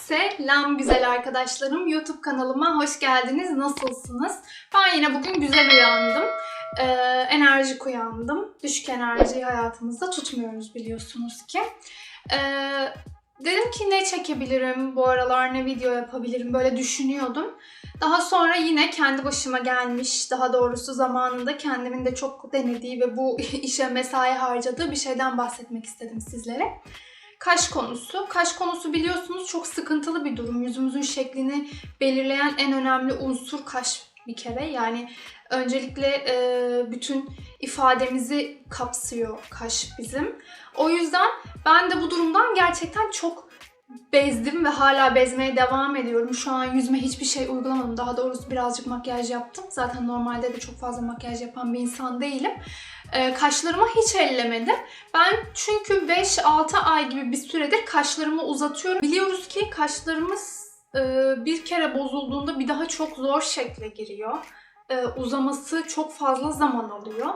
Selam güzel arkadaşlarım. YouTube kanalıma hoş geldiniz. Nasılsınız? Ben yine bugün güzel uyandım. Ee, enerjik uyandım. Düşük enerjiyi hayatımızda tutmuyoruz biliyorsunuz ki. Ee, dedim ki ne çekebilirim bu aralar, ne video yapabilirim böyle düşünüyordum. Daha sonra yine kendi başıma gelmiş, daha doğrusu zamanında kendimin de çok denediği ve bu işe mesai harcadığı bir şeyden bahsetmek istedim sizlere. Kaş konusu. Kaş konusu biliyorsunuz çok sıkıntılı bir durum. Yüzümüzün şeklini belirleyen en önemli unsur kaş bir kere. Yani öncelikle e, bütün ifademizi kapsıyor kaş bizim. O yüzden ben de bu durumdan gerçekten çok bezdim ve hala bezmeye devam ediyorum. Şu an yüzüme hiçbir şey uygulamadım. Daha doğrusu birazcık makyaj yaptım. Zaten normalde de çok fazla makyaj yapan bir insan değilim. Ee, kaşlarıma hiç ellemedim. Ben çünkü 5-6 ay gibi bir süredir kaşlarımı uzatıyorum. Biliyoruz ki kaşlarımız e, bir kere bozulduğunda bir daha çok zor şekle giriyor. E, uzaması çok fazla zaman alıyor.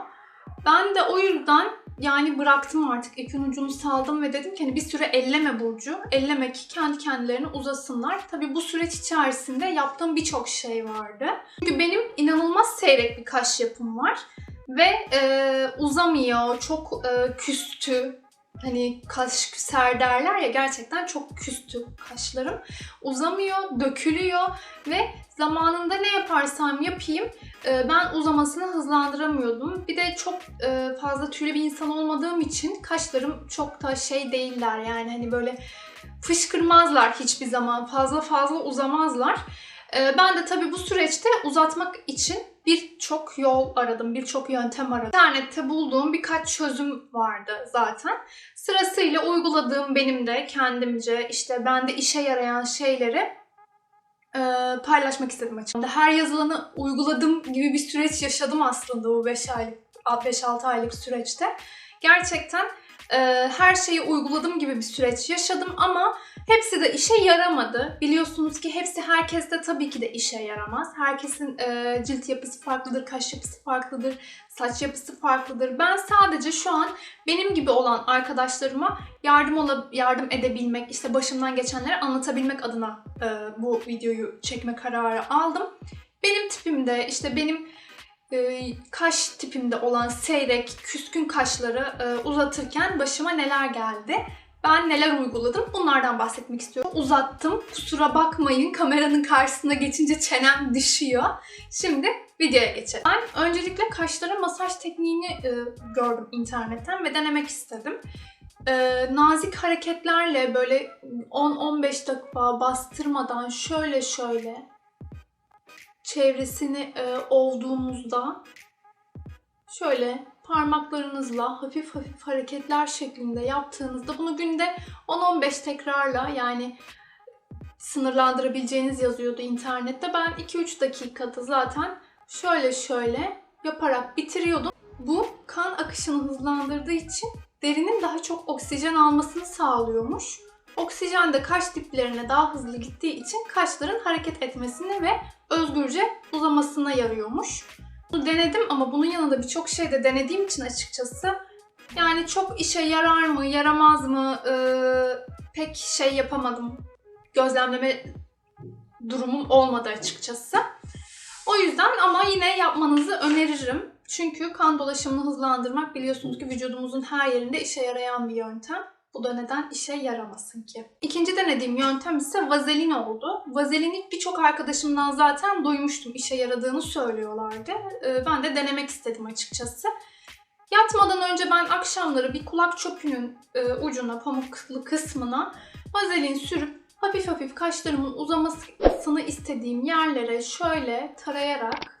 Ben de o yüzden yani bıraktım artık ipin ucunu saldım ve dedim ki hani bir süre elleme Burcu. Elleme ki kendi kendilerine uzasınlar. Tabii bu süreç içerisinde yaptığım birçok şey vardı. Çünkü benim inanılmaz seyrek bir kaş yapım var. Ve e, uzamıyor, çok e, küstü. Hani kaş küser derler ya gerçekten çok küstü kaşlarım. Uzamıyor, dökülüyor ve zamanında ne yaparsam yapayım e, ben uzamasını hızlandıramıyordum. Bir de çok e, fazla tüylü bir insan olmadığım için kaşlarım çok da şey değiller yani hani böyle fışkırmazlar hiçbir zaman. Fazla fazla uzamazlar. E, ben de tabii bu süreçte uzatmak için birçok yol aradım, birçok yöntem aradım. İnternette bulduğum birkaç çözüm vardı zaten. Sırasıyla uyguladığım benim de kendimce işte bende işe yarayan şeyleri e, paylaşmak istedim açıkçası. Her yazılanı uyguladım gibi bir süreç yaşadım aslında bu 5 aylık 5-6 aylık süreçte. Gerçekten e, her şeyi uyguladım gibi bir süreç yaşadım ama hepsi de işe yaramadı. Biliyorsunuz ki hepsi herkeste tabii ki de işe yaramaz. Herkesin e, cilt yapısı farklıdır, kaş yapısı farklıdır, saç yapısı farklıdır. Ben sadece şu an benim gibi olan arkadaşlarıma yardım ola, yardım edebilmek, işte başımdan geçenleri anlatabilmek adına e, bu videoyu çekme kararı aldım. Benim tipimde, işte benim e, kaş tipimde olan seyrek, küskün kaşları e, uzatırken başıma neler geldi? Ben neler uyguladım? Bunlardan bahsetmek istiyorum. Uzattım. Kusura bakmayın kameranın karşısına geçince çenem düşüyor. Şimdi videoya geçelim. Ben öncelikle kaşlara masaj tekniğini e, gördüm internetten ve denemek istedim. E, nazik hareketlerle böyle 10-15 dakika bastırmadan şöyle şöyle çevresini e, ovduğunuzda şöyle parmaklarınızla hafif hafif hareketler şeklinde yaptığınızda bunu günde 10-15 tekrarla yani sınırlandırabileceğiniz yazıyordu internette. Ben 2-3 dakikada zaten şöyle şöyle yaparak bitiriyordum. Bu kan akışını hızlandırdığı için derinin daha çok oksijen almasını sağlıyormuş. Oksijen de kaş diplerine daha hızlı gittiği için kaşların hareket etmesine ve özgürce uzamasına yarıyormuş. Bunu denedim ama bunun yanında birçok şey de denediğim için açıkçası yani çok işe yarar mı, yaramaz mı e, pek şey yapamadım. Gözlemleme durumum olmadı açıkçası. O yüzden ama yine yapmanızı öneririm. Çünkü kan dolaşımını hızlandırmak biliyorsunuz ki vücudumuzun her yerinde işe yarayan bir yöntem. Bu da neden işe yaramasın ki. İkinci denediğim yöntem ise vazelin oldu. Vazelini birçok arkadaşımdan zaten duymuştum. işe yaradığını söylüyorlardı. Ee, ben de denemek istedim açıkçası. Yatmadan önce ben akşamları bir kulak çöpünün e, ucuna, pamuklu kısmına vazelin sürüp hafif hafif kaşlarımın uzamasını istediğim yerlere şöyle tarayarak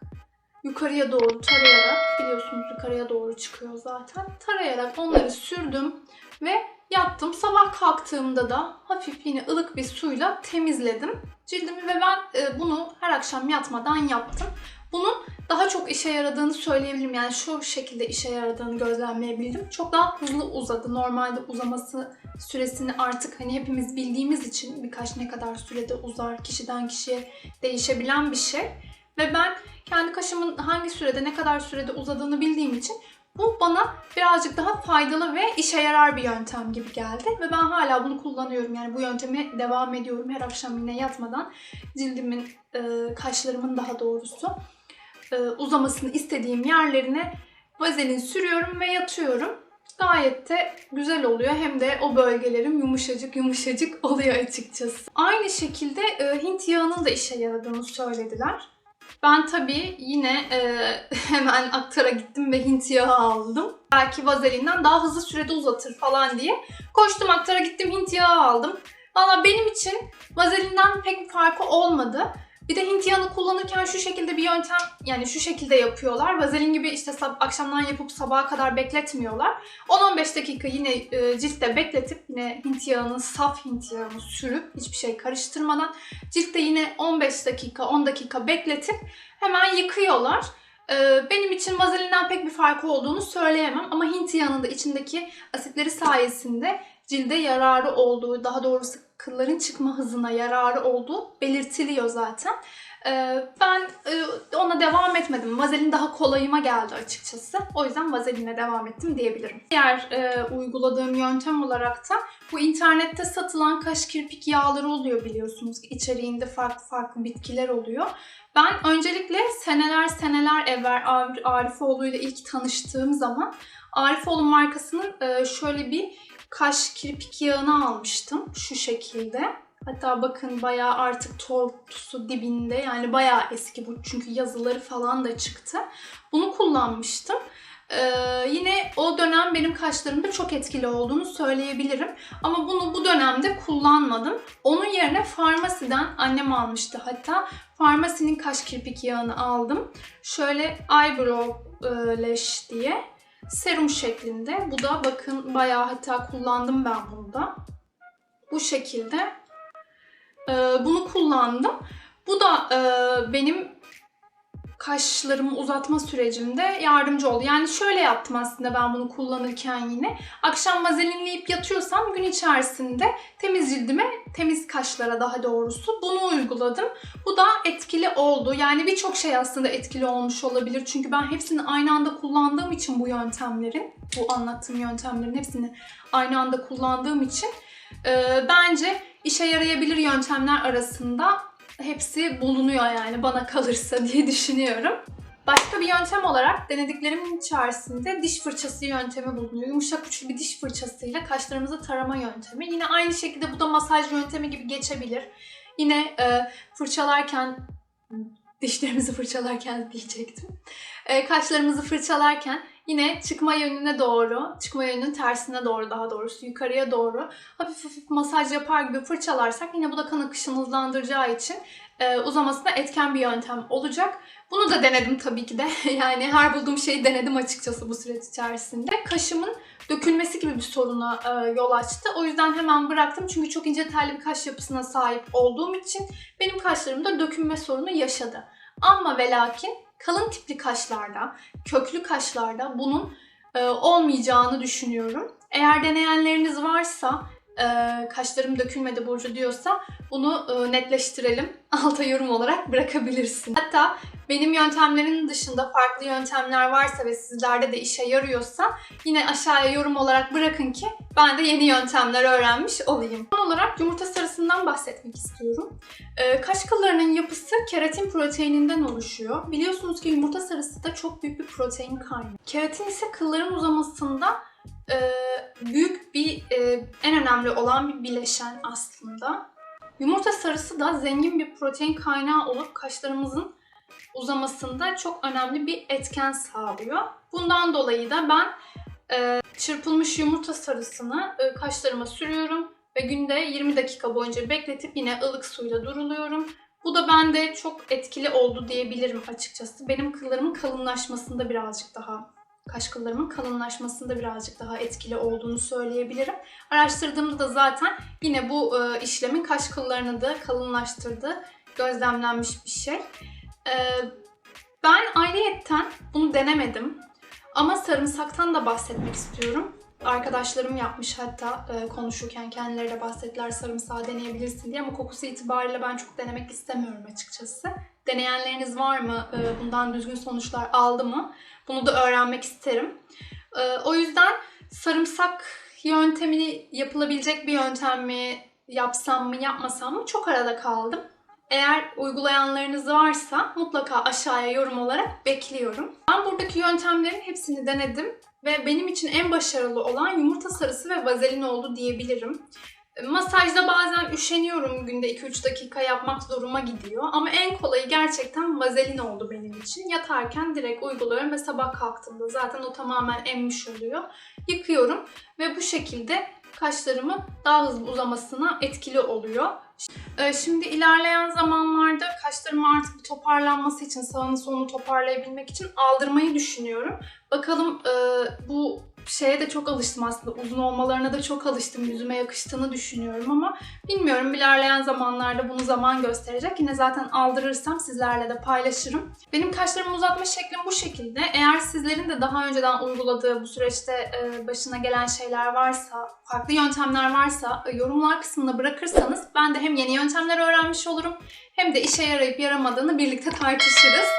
yukarıya doğru tarayarak biliyorsunuz yukarıya doğru çıkıyor zaten. Tarayarak onları sürdüm ve yattım. Sabah kalktığımda da hafif yine ılık bir suyla temizledim cildimi ve ben e, bunu her akşam yatmadan yaptım. Bunun daha çok işe yaradığını söyleyebilirim. Yani şu şekilde işe yaradığını gözlemleyebildim. Çok daha hızlı uzadı. Normalde uzaması süresini artık hani hepimiz bildiğimiz için birkaç ne kadar sürede uzar kişiden kişiye değişebilen bir şey. Ve ben kendi kaşımın hangi sürede ne kadar sürede uzadığını bildiğim için Bu bana birazcık daha faydalı ve işe yarar bir yöntem gibi geldi. Ve ben hala bunu kullanıyorum. Yani bu yönteme devam ediyorum. Her akşam yine yatmadan cildimin, e, kaşlarımın daha doğrusu e, uzamasını istediğim yerlerine vazelin sürüyorum ve yatıyorum. Gayet de güzel oluyor. Hem de o bölgelerim yumuşacık yumuşacık oluyor açıkçası. Aynı şekilde e, Hint yağının da işe yaradığını söylediler. Ben tabii yine e, hemen aktara gittim ve Hint yağı aldım. Belki vazelinden daha hızlı sürede uzatır falan diye. Koştum aktara gittim Hint yağı aldım. Valla benim için vazelinden pek bir farkı olmadı. Bir de Hint yağını kullanırken şu şekilde bir yöntem yani şu şekilde yapıyorlar. Vazelin gibi işte sab- akşamdan yapıp sabaha kadar bekletmiyorlar. 10-15 dakika yine e, ciltte bekletip yine Hint yağını, saf Hint yağını sürüp hiçbir şey karıştırmadan ciltte yine 15 dakika, 10 dakika bekletip hemen yıkıyorlar. E, benim için vazelinden pek bir farkı olduğunu söyleyemem ama Hint yağının da içindeki asitleri sayesinde cilde yararı olduğu, daha doğrusu kılların çıkma hızına yararı olduğu belirtiliyor zaten. Ee, ben e, ona devam etmedim. Vazelin daha kolayıma geldi açıkçası. O yüzden vazeline devam ettim diyebilirim. Diğer e, uyguladığım yöntem olarak da bu internette satılan kaş kirpik yağları oluyor biliyorsunuz içeriğinde farklı farklı bitkiler oluyor. Ben öncelikle seneler seneler evvel Ar- Arifoğlu ile ilk tanıştığım zaman Arifoğlu markasının e, şöyle bir kaş kirpik yağını almıştım şu şekilde. Hatta bakın bayağı artık tortusu dibinde yani bayağı eski bu çünkü yazıları falan da çıktı. Bunu kullanmıştım. Ee, yine o dönem benim kaşlarımda çok etkili olduğunu söyleyebilirim. Ama bunu bu dönemde kullanmadım. Onun yerine farmasiden annem almıştı hatta. Farmasinin kaş kirpik yağını aldım. Şöyle eyebrow e, lash diye serum şeklinde. Bu da bakın bayağı hatta kullandım ben bunu da. Bu şekilde. Ee, bunu kullandım. Bu da e, benim kaşlarımı uzatma sürecimde yardımcı oldu. Yani şöyle yaptım aslında ben bunu kullanırken yine. Akşam vazelinleyip yatıyorsam gün içerisinde temiz cildime, temiz kaşlara daha doğrusu bunu uyguladım. Bu da etkili oldu. Yani birçok şey aslında etkili olmuş olabilir. Çünkü ben hepsini aynı anda kullandığım için bu yöntemlerin, bu anlattığım yöntemlerin hepsini aynı anda kullandığım için e, bence işe yarayabilir yöntemler arasında hepsi bulunuyor yani bana kalırsa diye düşünüyorum. Başka bir yöntem olarak denediklerimin içerisinde diş fırçası yöntemi bulunuyor. Yumuşak uçlu bir diş fırçasıyla kaşlarımızı tarama yöntemi. Yine aynı şekilde bu da masaj yöntemi gibi geçebilir. Yine e, fırçalarken, dişlerimizi fırçalarken diyecektim. E, kaşlarımızı fırçalarken yine çıkma yönüne doğru, çıkma yönünün tersine doğru daha doğrusu yukarıya doğru hafif hafif masaj yapar gibi fırçalarsak yine bu da kan akışını hızlandıracağı için e, uzamasına etken bir yöntem olacak. Bunu da denedim tabii ki de. Yani her bulduğum şeyi denedim açıkçası bu süreç içerisinde. Kaşımın dökülmesi gibi bir soruna e, yol açtı. O yüzden hemen bıraktım. Çünkü çok ince telli bir kaş yapısına sahip olduğum için benim kaşlarımda dökülme sorunu yaşadı. Ama ve lakin kalın tipli kaşlarda, köklü kaşlarda bunun e, olmayacağını düşünüyorum. Eğer deneyenleriniz varsa, e, kaşlarım dökülmedi Burcu diyorsa bunu e, netleştirelim. Alta yorum olarak bırakabilirsin. Hatta benim yöntemlerin dışında farklı yöntemler varsa ve sizlerde de işe yarıyorsa yine aşağıya yorum olarak bırakın ki ben de yeni yöntemler öğrenmiş olayım. Son olarak yumurta sarısından bahsetmek istiyorum. Ee, kaş kıllarının yapısı keratin proteininden oluşuyor. Biliyorsunuz ki yumurta sarısı da çok büyük bir protein kaynağı. Keratin ise kılların uzamasında e, büyük bir, e, en önemli olan bir bileşen aslında. Yumurta sarısı da zengin bir protein kaynağı olup kaşlarımızın uzamasında çok önemli bir etken sağlıyor. Bundan dolayı da ben e, çırpılmış yumurta sarısını e, kaşlarıma sürüyorum ve günde 20 dakika boyunca bekletip yine ılık suyla duruluyorum. Bu da bende çok etkili oldu diyebilirim açıkçası. Benim kıllarımın kalınlaşmasında birazcık daha, kaş kıllarımın kalınlaşmasında birazcık daha etkili olduğunu söyleyebilirim. Araştırdığımda da zaten yine bu e, işlemin kaş kıllarını da kalınlaştırdığı gözlemlenmiş bir şey. Ee, ben ayrıyetten bunu denemedim. Ama sarımsaktan da bahsetmek istiyorum. Arkadaşlarım yapmış hatta e, konuşurken kendileri de bahsettiler sarımsağı deneyebilirsin diye ama kokusu itibariyle ben çok denemek istemiyorum açıkçası. Deneyenleriniz var mı? Ee, Bundan düzgün sonuçlar aldı mı? Bunu da öğrenmek isterim. Ee, O yüzden sarımsak yöntemini yapılabilecek bir yöntem mi yapsam mı yapmasam mı çok arada kaldım. Eğer uygulayanlarınız varsa mutlaka aşağıya yorum olarak bekliyorum. Ben buradaki yöntemlerin hepsini denedim ve benim için en başarılı olan yumurta sarısı ve vazelin oldu diyebilirim. Masajda bazen üşeniyorum günde 2-3 dakika yapmak zoruma gidiyor ama en kolayı gerçekten vazelin oldu benim için. Yatarken direkt uyguluyorum ve sabah kalktığımda zaten o tamamen emmiş oluyor. Yıkıyorum ve bu şekilde kaşlarımı daha hızlı uzamasına etkili oluyor. Ee, Şimdi ilerleyen zamanlarda kaşlarımın artık bir toparlanması için, sağını solunu toparlayabilmek için aldırmayı düşünüyorum. Bakalım e, bu şeye de çok alıştım aslında. Uzun olmalarına da çok alıştım. Yüzüme yakıştığını düşünüyorum ama bilmiyorum ilerleyen zamanlarda bunu zaman gösterecek. Yine zaten aldırırsam sizlerle de paylaşırım. Benim kaşlarımı uzatma şeklim bu şekilde. Eğer sizlerin de daha önceden uyguladığı bu süreçte e, başına gelen şeyler varsa, farklı yöntemler varsa e, yorumlar kısmına bırakırsanız ben de hem yeni yöntemler öğrenmiş olurum hem de işe yarayıp yaramadığını birlikte tartışırız.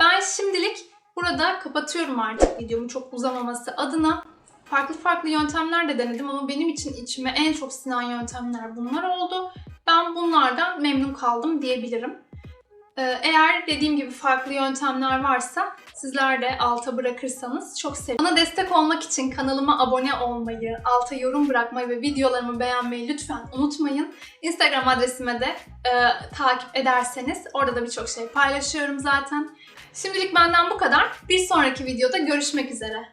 Ben şimdilik burada kapatıyorum artık videomu çok uzamaması adına. Farklı farklı yöntemler de denedim ama benim için içime en çok sinen yöntemler bunlar oldu. Ben bunlardan memnun kaldım diyebilirim. Ee, Eğer dediğim gibi farklı yöntemler varsa sizler de alta bırakırsanız çok sevinirim. Bana destek olmak için kanalıma abone olmayı, alta yorum bırakmayı ve videolarımı beğenmeyi lütfen unutmayın. Instagram adresime de e, takip ederseniz orada da birçok şey paylaşıyorum zaten. Şimdilik benden bu kadar. Bir sonraki videoda görüşmek üzere.